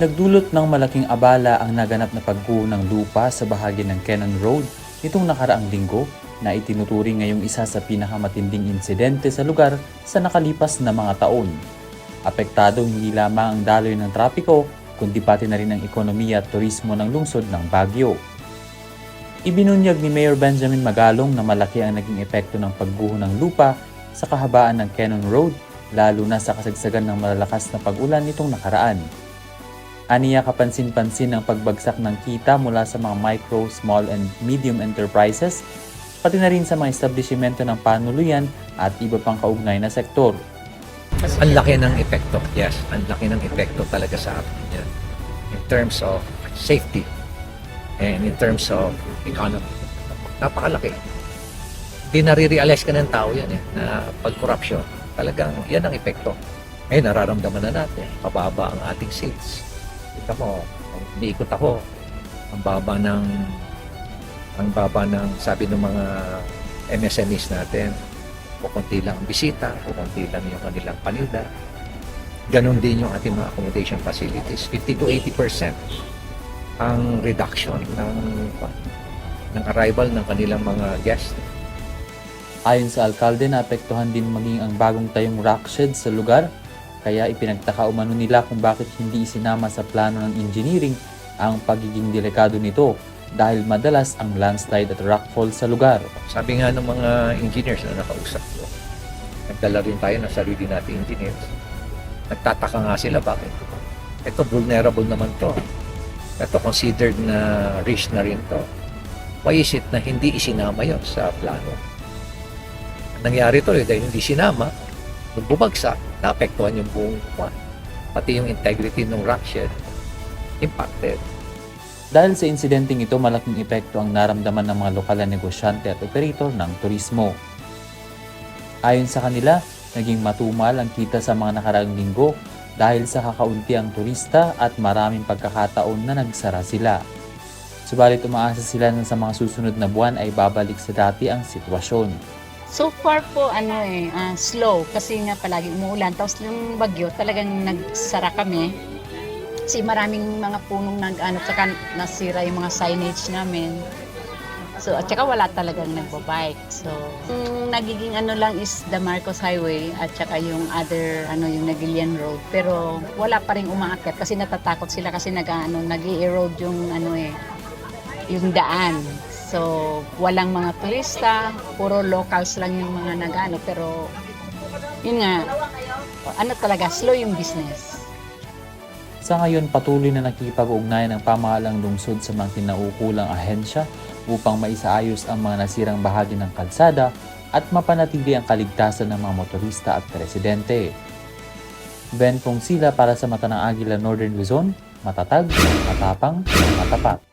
Nagdulot ng malaking abala ang naganap na pagguho ng lupa sa bahagi ng Cannon Road nitong nakaraang linggo na itinuturing ngayong isa sa pinakamatinding insidente sa lugar sa nakalipas na mga taon. Apektado hindi lamang ang daloy ng trapiko, kundi pati na rin ang ekonomiya at turismo ng lungsod ng Baguio. Ibinunyag ni Mayor Benjamin Magalong na malaki ang naging epekto ng pagguho ng lupa sa kahabaan ng Cannon Road, lalo na sa kasagsagan ng malalakas na pag-ulan nitong nakaraan. Aniya kapansin-pansin ang pagbagsak ng kita mula sa mga micro, small and medium enterprises, pati na rin sa mga establishmento ng panuluyan at iba pang kaugnay na sektor. Ang laki ng epekto. Yes, ang laki ng epekto talaga sa atin yan. In terms of safety and in terms of economy. Napakalaki. Di nare-realize ka ng tao yan eh, na pag-corruption. Talagang yan ang epekto. Ngayon, nararamdaman na natin, pababa ang ating sales. Kita mo, umiikot ako, ang baba ng ang baba ng sabi ng mga MSMEs natin, kukunti lang ang bisita, kukunti lang yung kanilang paninda. Ganon din yung ating mga accommodation facilities. 50 to 80% ang reduction ng ng arrival ng kanilang mga guests. Ayon sa alkalde, naapektuhan din maging ang bagong tayong rock shed sa lugar, kaya ipinagtaka umano nila kung bakit hindi isinama sa plano ng engineering ang pagiging delikado nito dahil madalas ang landslide at rockfall sa lugar. Sabi nga ng mga engineers na nakausap ko, nagdala rin tayo ng sarili nating engineers. Nagtataka nga sila bakit. Ito vulnerable naman to. Ito considered na risk na rin to. Why is it na hindi isinama yon sa plano? Ang nangyari to eh, dahil hindi sinama, nung bumagsak, naapektuhan yung buong kwan. Pati yung integrity ng rock impacted. Dahil sa insidenteng ito, malaking epekto ang naramdaman ng mga lokal na negosyante at operator ng turismo. Ayon sa kanila, naging matumal ang kita sa mga nakaraang linggo dahil sa kakaunti ang turista at maraming pagkakataon na nagsara sila. Subalit umaasa sila na sa mga susunod na buwan ay babalik sa dati ang sitwasyon. So far po, ano eh, ah, slow. Kasi nga palagi umuulan. Tapos yung bagyo, talagang nagsara kami. Kasi maraming mga punong nag, ano, tsaka nasira yung mga signage namin. So, at saka wala talagang nagbabike. So, yung nagiging ano lang is the Marcos Highway at saka yung other, ano, yung Nagilian Road. Pero wala pa rin umaakyat kasi natatakot sila kasi nag, ano, nag erode yung, ano eh, yung daan. So, walang mga turista, puro locals lang yung mga nag-ano. Pero, yun nga, ano talaga, slow yung business. Sa ngayon, patuloy na nakikipag-ugnayan ng pamahalang lungsod sa mga kinaukulang ahensya upang maisaayos ang mga nasirang bahagi ng kalsada at mapanatili ang kaligtasan ng mga motorista at presidente. Ben Pong sila para sa mata ng Agila Northern Luzon, matatag, matapang, matapat.